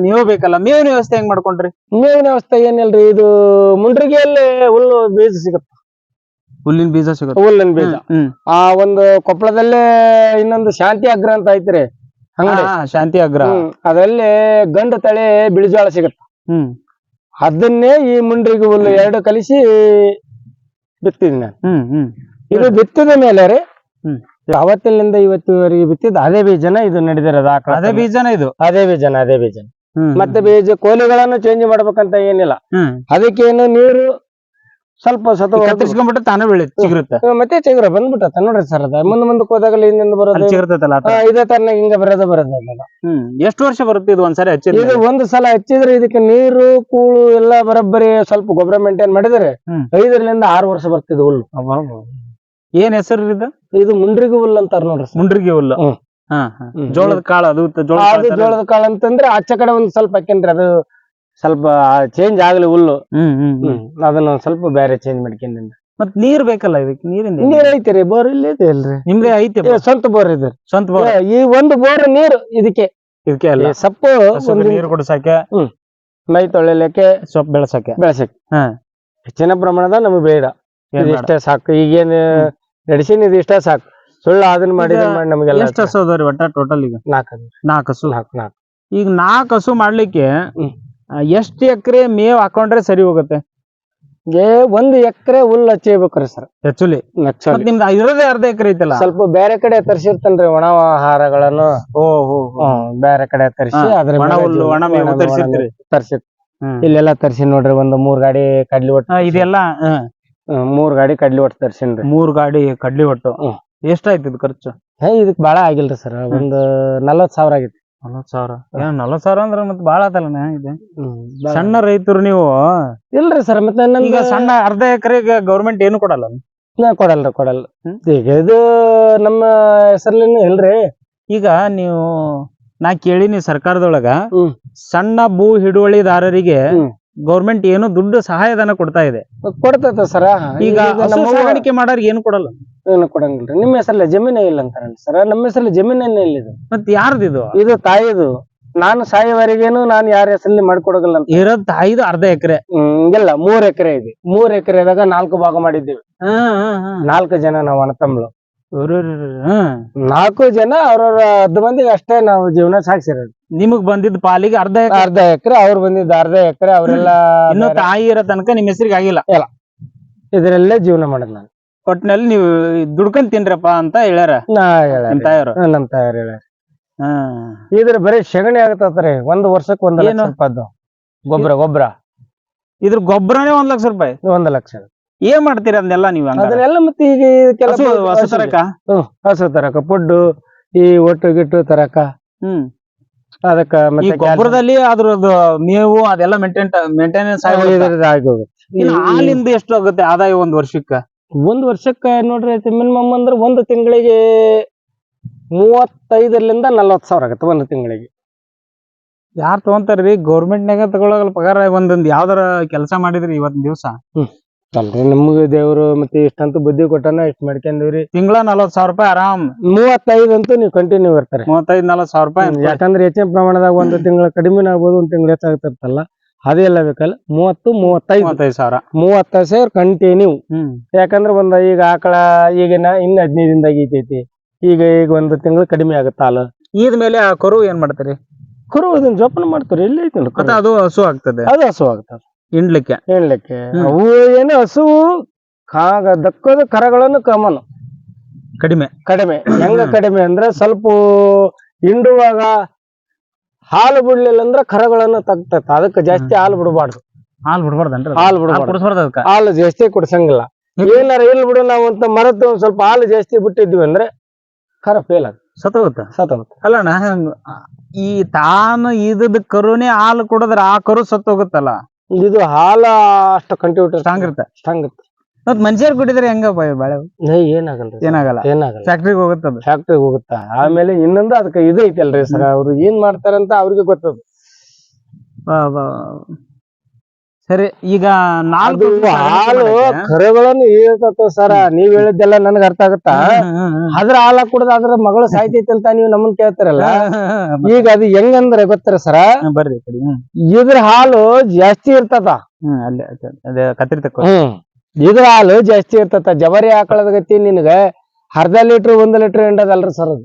ಮೇವು ಬೇಕಲ್ಲ? ಮೇವಿನ ವ್ಯವಸ್ಥೆ ಹೆಂಗ್ ಮಾಡ್ಕೊಂಡ್ರಿ? ಮೇವಿನ ವ್ಯವಸ್ಥೆ ಏನಿಲ್ರಿ ಇದು ಮುಂಡ್ರಿಗೆಯಲ್ಲಿ ಹುಲ್ಲು ಬೀಜ ಸಿಗುತ್ತೆ. ಹುಲ್ಲಿನ ಬೀಜ ಸಿಗುತ್ತೆ. ಹುಲ್ಲಿನ ಬೀಜ. ಹ್ಮ್ ಆ ಒಂದು ಕೊಪ್ಪಳದಲ್ಲೇ ಇನ್ನೊಂದು ಶಾಂತಿ ಅಗ್ರ ಅಂತ ಐತ್ರಿ ಹಾ, ಶಾಂತಿ ಅಗ್ರ. ಅದರಲ್ಲಿ ಗಂಡು ತಳಿ ಬಿಳಿಜೋಳ ಸಿಗತ್ತ. ಹ್ಮ್. ಅದನ್ನೇ ಈ ಮುಂಡ್ರಿಗೆ ಹುಲ್ಲು ಎರಡು ಕಲಿಸಿ ಬಿತ್ತಿದ್ ನಾನು. ಹ್ಮ್ ಹ್ಮ್. ಇದು ಬಿತ್ತಿದ ಮೇಲೆ ರೀ ಹ್ಮ್. ಅವತ್ತಿನಿಂದ ಇವತ್ತಿವರೆಗೆ ಬಿತ್ತಿದ ಅದೇ ಬೀಜನ ಇದು ನಡೆದಿರೋದು ಆಕಳ ಅದೇ ಬೀಜನ ಇದು? ಅದೇ ಬೀಜನ ಅದೇ ಬೀಜನ. ಮತ್ತೆ ಬೀಜ ಕೋಲಿಗಳನ್ನು ಚೇಂಜ್ ಮಾಡ್ಬೇಕಂತ ಏನಿಲ್ಲ. ಅದಕ್ಕೆ ಏನು ನೀರು ಸ್ವಲ್ಪ ಸತ ಕತ್ತರಿಸ್ಕೊಂಡ್ಬಿಟ್ಟು ತಾನೇ ಬೆಳೆಯುತ್ತೆ ಚಿಗುರುತ್ತೆ. ಮತ್ತೆ ಚಿಗುರ ಬಂದ್ಬಿಟ್ಟತ್ತ ನೋಡ್ರಿ ಸರ್ ಅದ. ಮುಂದ್ ಮುಂದಕ್ಕೆ ಹೋದಾಗ ಹಿಂದಿಂದ ಬರೋದು ಚಿಗುರ್ತೈತಲ್ಲ ಇದೇ ತರನಾಗ ಹಿಂಗ ಬರೋದ ಬರೋದ. ಹ್ಮ್. ಎಷ್ಟು ವರ್ಷ ಬರುತ್ತೆ ಇದು ಒಂದ್ಸರಿ ಹಚ್ಚಿದ್ರೆ? ಇದು ಒಂದ್ ಸಲ ಹಚ್ಚಿದ್ರೆ ಇದಕ್ಕೆ ನೀರು ಕೂಳು ಎಲ್ಲ ಬರೋಬ್ಬರಿ ಸ್ವಲ್ಪ ಗೊಬ್ಬರ ಮೇಂಟೈನ್ ಮಾಡಿದ್ರೆ. ಐದರಿಂದ ಆರು ವರ್ಷ ಬರ್ತಿದ್ ಹುಲ್ಲು. ಏನ್ ಹೆಸರು ಇದು? ಇದು ಮುಂಡ್ರಿಗಿ ಹುಲ್ಲು ಅಂತಾರ ನೋಡ್ರಿ ಮುಂಡ್ರಿಗಿ ಹುಲ್ಲು. ಜೋಳದ ಕಾಳು ಅದು ಜೋಳದ ಅದು ಕಾಳು ಜೋಳದ ಕಾಳು ಅಂತಂದ್ರೆ ಆಚೆ ಕಡೆ ಒಂದ್ ಸ್ವಲ್ಪ ಹಾಕೇನ್ರಿ ಅದು ಸ್ವಲ್ಪ ಚೇಂಜ್ ಆಗ್ಲಿ ಹುಲ್ಲು. ಅದನ್ನ ಒಂದ್ ಸ್ವಲ್ಪ ಬೇರೆ ಚೇಂಜ್ ಮಾಡ್ಕೊಂಡ್ ಮತ್ ನೀರ್ ಬೇಕಲ್ಲ ಇದಕ್ಕೆ? ನೀರಿಂದ ನೀರ್ ಐತಿ ಬೋರ್ ಇಲ್ಲ ಇದೆ ಅಲ್ರಿ. ನಿಮ್ದೇ ಐತಿ ಸ್ವಂತ ಬೋರ್ ಇದೆ. ಸ್ವಂತ ಬೋರ್? ಈ ಒಂದು ಬೋರ್ ನೀರು ಇದಕ್ಕೆ. ಇದಕ್ಕೆ ಅಲ್ಲ. ಸೊಪ್ಪು ನೀರು ಕುಡಿಸಕ್ಕೆ. ಮೈ ತೊಳಿಲಿಕ್ಕೆ ಸೊಪ್ಪು ಬೆಳೆಸಕ್ಕೆ. ಬೆಳೆಸಕ್ಕೆ. ಹಾ. ಹೆಚ್ಚಿನ ಪ್ರಮಾಣದ ನಮಗೆ ಬೇಡ. ಇಷ್ಟೇ ಸಾಕು. ಈಗೇನು ಮೆಡಿಸಿನ್ ಇದು ಇಷ್ಟೇ ಸಾಕು. ಸುಳ್ಳು ಅದನ್ನ ಮಾಡಿ ಇದನ್ನ ಮಾಡಿ ನಮಗೆಲ್ಲ ಎಷ್ಟು ಹಸು ಅದಾವ್ರಿ ಒಟ್ಟ ಟೋಟಲ್ ಈಗ? ನಾಲ್ಕು ನಾಲ್ಕು ಹಸು? ನಾಲ್ಕು ನಾಲ್ಕು. ಈಗ ನಾಲ್ಕು ಹಸು ಮಾಡ್ಲಿಕ್ಕೆ ಎಷ್ಟು ಎಕರೆ ಮೇವ್ ಹಾಕೊಂಡ್ರೆ ಸರಿ ಹೋಗುತ್ತೆ? ಏ ಒಂದು ಎಕರೆ ಹುಲ್ಲು ಹಚ್ಚಬೇಕ್ರಿ ಸರ್. ಹೆಚ್ಚುಲಿ? ನಿಮ್ದು ಇರೋದೇ ಅರ್ಧ ಎಕರೆ ಐತಲ್ಲ? ಸ್ವಲ್ಪ ಬೇರೆ ಕಡೆ ತರಿಸಿರ್ತನ್ರಿ ಒಣ ಆಹಾರಗಳನ್ನು ಓ ಹೋ ಬೇರೆ ಕಡೆ ತರಿಸಿ ಅದ್ರ ಒಣ ಹುಲ್ಲು, ಒಣ ಮೇವು ತರಿಸಿರ್ತೀರಿ. ತರ್ಸಿ. ಇಲ್ಲೆಲ್ಲ ತರಿಸಿ ನೋಡ್ರಿ ಒಂದು ಮೂರ್ ಗಾಡಿ ಕಡ್ಲಿ ಒಟ್ಟು ಇದೆಲ್ಲ ಮೂರ್ ಗಾಡಿ ಕಡ್ಲಿ ಒಟ್ಟು ತರ್ಸಿನ್ರಿ. ಮೂರ್ ಗಾಡಿ ಕಡ್ಲಿ ಒಟ್ಟು. ಎಷ್ಟಾಯ್ತು ಇದು ಖರ್ಚು? ಹೇ ಇದಕ್ ಬಾಳ ಆಗಿಲ್ರಿ ಸರ್. ಒಂದು ನಲವತ್ ಸಾವಿರ ಆಗಿತ್ತು ನಲವತ್ ಸಾವಿರ? ಏನ್ ನಲವತ್ ಸಾವಿರ ಅಂದ್ರೆ ಮತ್ತೆ ಬಾಳ ಆತಲ್ಲ ಇದೆ? ಸಣ್ಣ ರೈತರು ನೀವು? ಇಲ್ರಿ ಸರ್ ಮತ್ತೆ ಈಗ ನಮ್ಗೆ ಸಣ್ಣ ಅರ್ಧ ಎಕರೆಗೆ ಗೌರ್ಮೆಂಟ್ ಏನು ಕೊಡಲ್ಲ? ಕೊಡಲ್ರಿ ಕೊಡಲ್ಲ ಈಗ ಇದು ನಮ್ಮ ಹೆಸರ್ಲಿನ ಇಲ್ರಿ. ಈಗ ನೀವು ನಾ ಕೇಳಿನಿ ಸರ್ಕಾರದೊಳಗ ಹ್ಮ್. ಸಣ್ಣ ಭೂ ಹಿಡುವಳಿದಾರರಿಗೆ ಹ್ಮ್. ಗೌರ್ಮೆಂಟ್ ಏನು ದುಡ್ಡು ಸಹಾಯಧನ ಕೊಡ್ತಾ ಇದೆ. ಕೊಡ್ತೈತೆ ಸರ. ಈಗ ಹಸು ನಮ್ಮ ಸಾಗಾಣಿಕೆ ಮಾಡೋರ್ಗೆ ಏನು ಕೊಡಲ್ಲ. ಏನು ಕೊಡಂಗಿಲ್ರಿ. ನಿಮ್ಮ ಹೆಸರಲ್ಲ ಜಮೀನೇ ಇಲ್ಲ ಅಂತಾರಲ್ಲ ಸರ್. ನಮ್ಮ ಹೆಸರಲ್ಲಿ ಜಮೀನೇನೆ ಇಲ್ಲ ಇದು. ಮತ್ ಯಾರ್ದು ಇದು? ಇದು ತಾಯಿದು. ನಾನು ಸಾಯೋವರೆಗೇನು ನಾನು ಯಾರ ಹೆಸರಲ್ಲಿ ಮಾಡ್ಕೊಡೋದಿಲ್ಲ ಇರೋ ಇರೋದ್ ತಾಯಿದು ಅರ್ಧ ಎಕರೆ. ಹ್ಮ್ ಇಲ್ಲ ಮೂರ್ ಎಕರೆ ಇದೆ. ಮೂರ್ ಎಕರೆದಾಗ ನಾಲ್ಕು ಭಾಗ ಮಾಡಿದ್ದೀವಿ. ನಾಲ್ಕು ಜನ ನಾವು ಅಣ್ಣತಮ್ಮಳು ನಾಲ್ಕು ಜನ ಅವ್ರವ್ರ ಅರ್ಧ ಮಂದಿಗೆ ಅಷ್ಟೇ ನಾವು ಜೀವನ ಸಾಕ್ಸಿರೋದು ನಿಮಗ್ ಬಂದಿದ್ ಪಾಲಿಗೆ ಅರ್ಧ ಎಕರೆ? ಅರ್ಧ ಎಕರೆ ಅವ್ರು ಬಂದಿದ್ದ ಅರ್ಧ ಎಕರೆ ಅವರೆಲ್ಲ ಇನ್ನು ತಾಯಿ ಇರೋ ತನಕ ನಿಮ್ ಹೆಸರಿಗೆ ಆಗಿಲ್ಲ? ಇದರಲ್ಲೇ ಜೀವನ ಮಾಡೋದು ನಾನು. ಒಟ್ನಲ್ಲಿ ನೀವು ದುಡ್ಕೊಂಡ್ ತಿನ್ರಪ್ಪ ಅಂತ ಹೇಳ್ಯಾರ? ನಾ. ನಿಮ್ ತಾಯಿಯವರು? ಹ್ಮ್, ನಮ್ ತಾಯಾರು ಇದ್ರ ಬರೀ ಸೆಗಣಿ ಆಗತ್ತೆ ಒಂದ್ ವರ್ಷಕ್ಕೆ ಒಂದ್ ಲಕ್ಷ? ರೂಪಾಯ್ದು. ಗೊಬ್ಬರ ಗೊಬ್ಬರ ಇದ್ರ ಗೊಬ್ಬರನೇ ಒಂದ್ ಲಕ್ಷ ರೂಪಾಯಿ? ಒಂದ್ ಲಕ್ಷ. ಏನ್ ಮಾಡ್ತೀರಿ ಅದನ್ನೆಲ್ಲ ನೀವು? ಅದನ್ನೆಲ್ಲ ಮತ್ತೆ ಈಗ ಕೆಲಸ ಹಸು ತರಕ? ಹಸು ತರಕ ಪುಡ್ಡು ಈ ಒಟ್ಟು ಗಿಟ್ಟು ತರಕ. ಹ್ಮ್. ಅದಕ್ಕ ಈ ಮತ್ತೆ ಗೊಬ್ಬರದಲ್ಲಿ ಅದ್ರದ್ದು ಮೇವು ಅದೆಲ್ಲ ಮೇಂಟೈನ್ ಮೇಂಟೆನೆನ್ಸ್ ಕ್ಯಾಲ್ಸಿಯಂ ಇದ್ರದ್ದು ಆಗಿ ಹೋಗುತ್ತೆ. ಹಾಲಿಂದ ಎಷ್ಟು ಆಗುತ್ತೆ ಆದಾಯ ಒಂದ್ ವರ್ಷಕ್ಕ? ಒಂದ್ ವರ್ಷಕ್ಕ ನೋಡ್ರಿ ಮಿನಿಮಮ್ ಅಂದ್ರೆ ಒಂದು ತಿಂಗಳಿಗೆ ಮೂವತ್ತೈದರಿಂದ ನಲ್ವತ್ತು ಸಾವಿರ ಆಗತ್ತೆ ಒಂದು ತಿಂಗಳಿಗೆ. ಯಾರ್ ತಗೊಂತಾರ್ರಿ? ಗೌರ್ಮೆಂಟ್ ನಾಗ ತಗೊಳಗಲ್ಲ ಪಗಾರ ಒಂದೊಂದ್ ಯಾವ್ದಾರ ಕೆಲಸ ಮಾಡಿದ್ರಿ ಇವತ್ತಿನ ದಿವಸ? ಅಲ್ರಿ ನಮ್ಗೆ ದೇವ್ರು ಮತ್ತೆ ಇಷ್ಟಂತ ಬುದ್ಧಿ ಕೊಟ್ಟಾನ ಇಷ್ಟ ಮಾಡ್ಕೊಂಡ್ರಿ ತಿಂಗಳ ನಲ್ವತ್ ಸಾವಿರ ರೂಪಾಯಿ ಆರಾಮ್. ಮೂವತ್ತೈದು ಅಂತೂ ನೀವು ಕಂಟಿನ್ಯೂ ಇರ್ತಾರೆ. ಮೂವತ್ತೈದ್ ನಲ್ವತ್ ಸಾವಿರ ರೂಪಾಯಿ. ಯಾಕಂದ್ರೆ ಹೆಚ್ಚಿನ ಪ್ರಮಾಣದಾಗ ಒಂದು ತಿಂಗಳ ಕಡಿಮೆ ಆಗ್ಬೋದು ಒಂದು ತಿಂಗಳು ಹೆಚ್ಚಾಗ್ತಿರ್ತಲ್ಲ ಅದೆಲ್ಲ ಬೇಕಲ್ಲ ಮೂವತ್ತು ಮೂವತ್ತೈದು. ಮೂವತ್ತೈದು ಸಾವಿರ. ಮೂವತ್ತೈದು ಸಾವಿರ ಕಂಟಿನ್ಯೂ ಯಾಕಂದ್ರೆ ಒಂದ್ ಈಗ ಆಕಳ ಈಗ ಇನ್ನ ಇನ್ನು ಹದಿನೈದು ದಿನದಾಗ ಈತೈತಿ ಈಗ ಈಗ ಒಂದು ತಿಂಗಳು ಕಡಿಮೆ ಆಗುತ್ತ ಅಲ್ಲ ಈದ್ ಮೇಲೆ ಆ ಕರು ಏನ್ ಮಾಡ್ತೀರಿ? ಕರು ಅದನ್ನ ಜೋಪಾನ ಮಾಡ್ತಾರೆ ಇಲ್ಲಿ ಐತಿ ಅದು ಹಸು ಆಗ್ತದೆ. ಅದು ಹಸು ಆಗ್ತದೆ. ಹಿಂಡ್ಲಿಕ್ಕೆ. ಹಿಂಡ್ಲಿಕ್ಕೆ. ಅವು ಏನು ಹಸು ಕಾಗ ದಕ್ಕದ ಕರಗಳನ್ನು ಕಾಮನ್. ಕಡಿಮೆ. ಕಡಿಮೆ. ಹೆಂಗ ಕಡಿಮೆ ಅಂದ್ರೆ ಸ್ವಲ್ಪ ಹಿಂಡುವಾಗ ಹಾಲು ಬಿಡ್ಲಿಲ್ಲ ಅಂದ್ರೆ ಕರಗಳನ್ನು ತಗ್ತೈತ. ಅದಕ್ಕೆ ಜಾಸ್ತಿ ಹಾಲು ಬಿಡಬಾರ್ದು. ಹಾಲು ಬಿಡ್ಬಾರ್ದನ್ರಿ ಹಾಲು ಬಿಡಬಾರ್ದು. ಕುಡಿಸ್ಬಾರ್ದು ಅದಕ್ಕ? ಹಾಲು ಜಾಸ್ತಿ ಕುಡ್ಸಂಗಿಲ್ಲ. ಏನಾರ ಇಲ್ಲಿ ಬಿಡು ನಾವು ಅಂತ ಮರದ್ದು ಒಂದ್ ಸ್ವಲ್ಪ ಹಾಲು ಜಾಸ್ತಿ ಬಿಟ್ಟಿದ್ವಿ ಅಂದ್ರೆ ಕರ ಫೇಲ್ ಆಗ ಸತ್ತೋಗುತ್ತ? ಸತ್ತೋಗುತ್ತೆ. ಅಲ್ಲಣ್ಣ ಈ ತಾನು ಇದ್ದದ ಕರುನೇ ಹಾಲು ಕುಡಿದ್ರೆ ಆ ಕರು ಸತ್ತೋಗುತ್ತಲ್ಲ? ಇದು ಹಾಲ ಅಷ್ಟು ಕಂಟ್ರಿಬ್ಯೂಟರ್ ಸ್ಟ್ರಾಂಗ್ ಇರುತ್ತೆ. ಸ್ಟ್ರಾಂಗ್ ಇರುತ್ತೆ. ಮತ್ ಮನುಷ್ಯರ್ ಕುಡಿದ್ರೆ ಹೆಂಗ ಬ- ಬಾಳೆ ಏ, ಏನಾಗಲ್ಲ. ಏನಾಗಲ್ಲ. ಏನಾಗಲ್ಲ ಫ್ಯಾಕ್ಟ್ರಿಗೆ ಹೋಗುತ್ತ ಫ್ಯಾಕ್ಟ್ರಿ ಹೋಗುತ್ತಾ? ಆಮೇಲೆ ಇನ್ನೊಂದು ಅದಕ್ಕೆ ಇದು ಐತಲ್ರಿ ಸರ್ ಅವ್ರು ಏನ್ ಮಾಡ್ತಾರಂತ ಅವ್ರಿಗೆ ಗೊತ್ತದ. ಸರಿ ಈಗ ನಾಲ್ಕು ಹಾಲು ಕರುಗಳನ್ನು ಇರ್ತತ ಸರ. ನೀವ್ ಹೇಳಿದ್ದೆಲ್ಲ ನನ್ಗ ಅರ್ಥ ಆಗತ್ತಾ? ಅದ್ರ ಹಾಲ ಕುಡ್ದ ಅದ್ರ ಮಗಳು ಸಾಯ್ತೈತಿ ಅಂತ ನೀವ್ ನಮ್ಮನ್ ಕೇಳ್ತಾರಲ್ಲ? ಈಗ ಅದು ಹೆಂಗಂದ್ರೆ ಗೊತ್ತರ ಸರ? ಬರ್ರಿ ಇದ್ರ ಹಾಲು ಜಾಸ್ತಿ ಇರ್ತದ. ಕತ್ರಿ ಇದ್ರ ಹಾಲು ಜಾಸ್ತಿ ಇರ್ತದ. ಜಬರಿ ಆಕಳದ ಗತಿ ನಿನಗ ಅರ್ಧ ಲೀಟರ್ ಒಂದ್ ಲೀಟರ್ ಎಂಡದಲ್ರಿ ಸರ್ ಅದು.